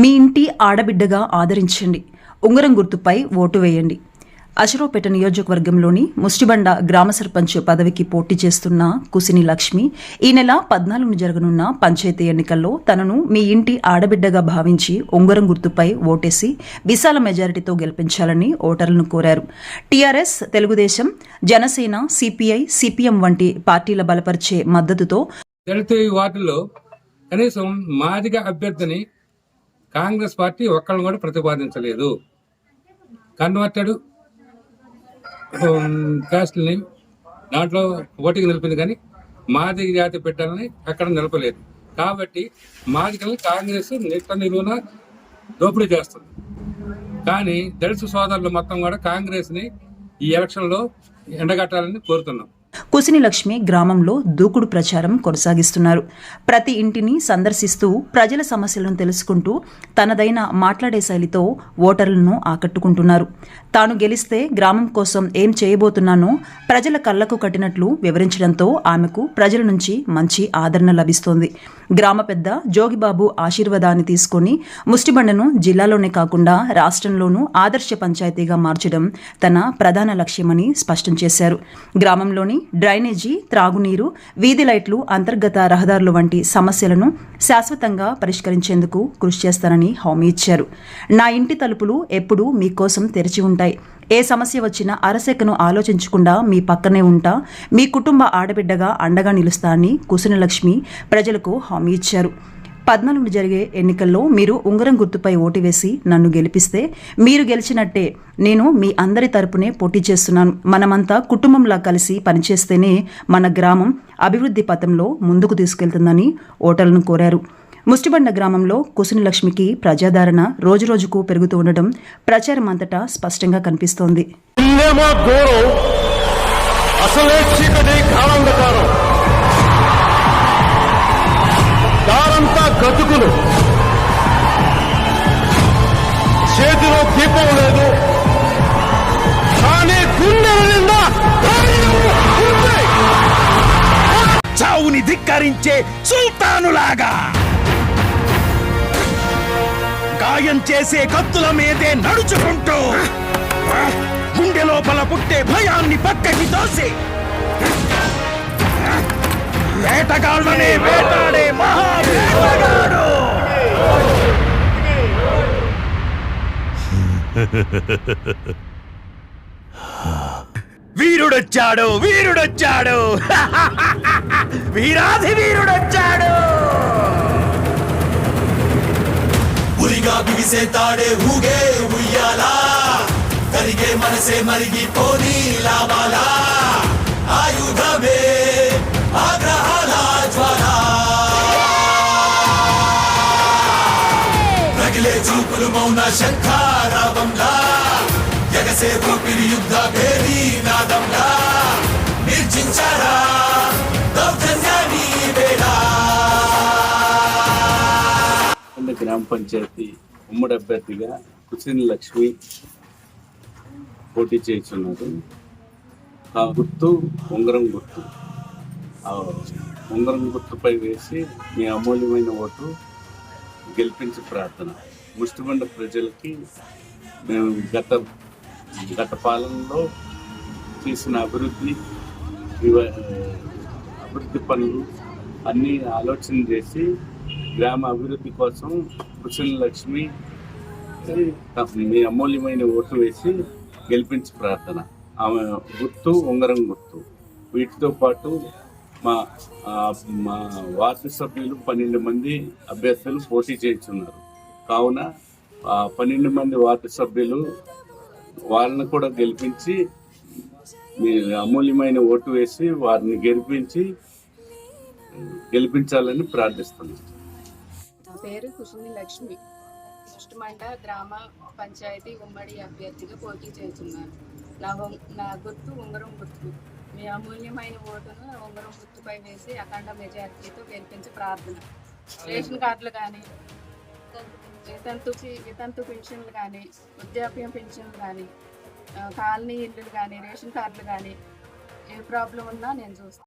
మీ ఇంటి ఆడబిడ్డగా ఆదరించండి. ఉంగరం గుర్తుపై ఓటు వేయండి. అశరోపేట నియోజకవర్గంలోని ముష్టిబండ గ్రామ సర్పంచ్ పదవికి పోటీ చేస్తున్న కుసిని లక్ష్మి ఈ నెల పద్నాలుగున జరగనున్న పంచాయతీ ఎన్నికల్లో తనను మీ ఇంటి ఆడబిడ్డగా భావించి ఉంగరం గుర్తుపై ఓటేసి విశాల మెజారిటీతో గెలిపించాలని ఓటర్లను కోరారు. TRS Telugudesam Janasena CPI CPM వంటి పార్టీల బలపరిచే మద్దతుతో దళిత వార్డులో కనీసం మాదిగ అభ్యర్థిని కాంగ్రెస్ పార్టీ ఒక్కళ్ళని కూడా ప్రతిపాదించలేదు. కన్వర్టెడ్ క్యాస్ట్ని దాంట్లో ఓటింగ్ నిలిపింది కానీ మాది జాతి పెట్టాలని అక్కడ నిలపలేదు. కాబట్టి మాదికల్ని కాంగ్రెస్ నిట్ట నిలువున దోపిడీ చేస్తుంది. కానీ దళిత సోదరులు మొత్తం కూడా కాంగ్రెస్ని ఈ ఎలక్షన్లో ఎండగట్టాలని కోరుతున్నాం. కుసిని లక్ష్మి గ్రామంలో దూకుడు ప్రచారం కొనసాగిస్తున్నారు. ప్రతి ఇంటిని సందర్శిస్తూ ప్రజల సమస్యలను తెలుసుకుంటూ తనదైన మాట్లాడే శైలితో ఓటర్లను ఆకట్టుకుంటున్నారు. తాను గెలిస్తే గ్రామం కోసం ఏం చేయబోతున్నానో ప్రజల కళ్ళకు కట్టినట్లు వివరించడంతో ఆమెకు ప్రజల నుంచి మంచి ఆదరణ లభిస్తోంది. గ్రామ పెద్ద జోగిబాబు ఆశీర్వాదాన్ని తీసుకొని ముష్టిబండను జిల్లాలోనే కాకుండా రాష్ట్రంలోనూ ఆదర్శ పంచాయతీగా మార్చడం తన ప్రధాన లక్ష్యమని స్పష్టం చేశారు. గ్రామంలోని డ్రైనేజీ త్రాగునీరు వీధి లైట్లు అంతర్గత రహదారులు వంటి సమస్యలను శాశ్వతంగా పరిష్కరించేందుకు కృషి చేస్తానని హామీ ఇచ్చారు. నా ఇంటి తలుపులు ఎప్పుడూ మీకోసం తెరిచి ఉంటాయి. ఏ సమస్య వచ్చినా అరసెకను ఆలోచించకుండా మీ పక్కనే ఉంటా మీ కుటుంబ ఆడబిడ్డగా అండగా నిలుస్తా అని ప్రజలకు హామీ ఇచ్చారు. పద్నాలుగు జరిగే ఎన్నికల్లో మీరు ఉంగరం గుర్తుపై ఓటు వేసి నన్ను గెలిపిస్తే మీరు గెలిచినట్టే నేను మీ అందరి తరపునే పోటీ చేస్తున్నాను. మనమంతా కుటుంబంలా కలిసి పనిచేస్తేనే మన గ్రామం అభివృద్ధి పథంలో ముందుకు తీసుకెళ్తుందని ఓటర్లను కోరారు. ముష్టిబండ గ్రామంలో కుసుని లక్ష్మికి ప్రజాదరణ రోజురోజుకు పెరుగుతూ ఉండడం ప్రచారం అంతటా స్పష్టంగా కనిపిస్తోంది. బ్రతుకులు చేతిలో దీపం లేదు. కానీ గుండెల నిండా చావుని ధిక్కరించే సుల్తానులాగా. గాయం చేసే కత్తుల మీదే నడుచుకుంటూ గుండె లోపల పుట్టే భయాన్ని పక్కకి దోసి వేటగాళ్ళని వేటాడే మహా వేటగాడు వీరుడొచ్చాడు వీరుడొచ్చాడు. వీరాధి వీరుడొచ్చాడు. ఉరిగా బిగిసే తాడే ఊగే ఉయ్యాలా? కరిగే మనసే మరిగి పోనీ లావాలా ఆయుధమే చూపులు మౌన శంఖారావంలా ఎగసే ఊపిరి యుద్ధ భేరీ నాదంలా. నిర్జించారా? దౌర్జన్యాన్ని గ్రామ పంచాయతీ ఉమ్మడి అభ్యర్థిగా కుసిని లక్ష్మి పోటీ చేస్తున్నారు. ఆ గుర్తు ఉంగరం గుర్తు. ఆ ఉంగరం గుర్తుపై వేసి మీ అమూల్యమైన ఓటు గెలిపించి ప్రార్థన. ముష్టిమండ ప్రజలకి మేము గత గత పాలనలో చేసిన అభివృద్ధి అభివృద్ధి పనులు అన్నీ ఆలోచన చేసి గ్రామ అభివృద్ధి కోసం కుశల లక్ష్మి మీ అమూల్యమైన ఓటు వేసి గెలిపించి ప్రార్థన. ఆమె గుర్తు ఉంగరం గుర్తు. వీటితో పాటు మా మా వార్డు సభ్యులు పన్నెండు మంది అభ్యర్థులు పోటీ చేస్తున్నారు కావున పన్నెండు మంది వార్డు సభ్యులు వాళ్ళని కూడా గెలిపించి మీ అమూల్యమైన ఓటు వేసి వారిని గెలిపించి గెలిపించాలని ప్రార్థిస్తున్నాను నా పేరు కుసుమి లక్ష్మి. ముష్టమండ గ్రామ పంచాయతీ ఉమ్మడి అభ్యర్థిగా పోటీ చేస్తున్నాను. నా నా గుర్తు ఉంగరం గుర్తు. మీ అమూల్యమైన ఓటును ఉంగరం గుర్తుపై వేసి అఖండ మెజార్టీతో గెలిపించి ప్రార్థన. రేషన్ కార్డులు కానీ వితంతు వితంతు పెన్షన్లు కానీ వృద్ధాప్యం పెన్షన్లు కానీ కాలనీ ఇల్లులు కానీ రేషన్ కార్డులు కానీ ఏ ప్రాబ్లం ఉన్నా నేను చూస్తాను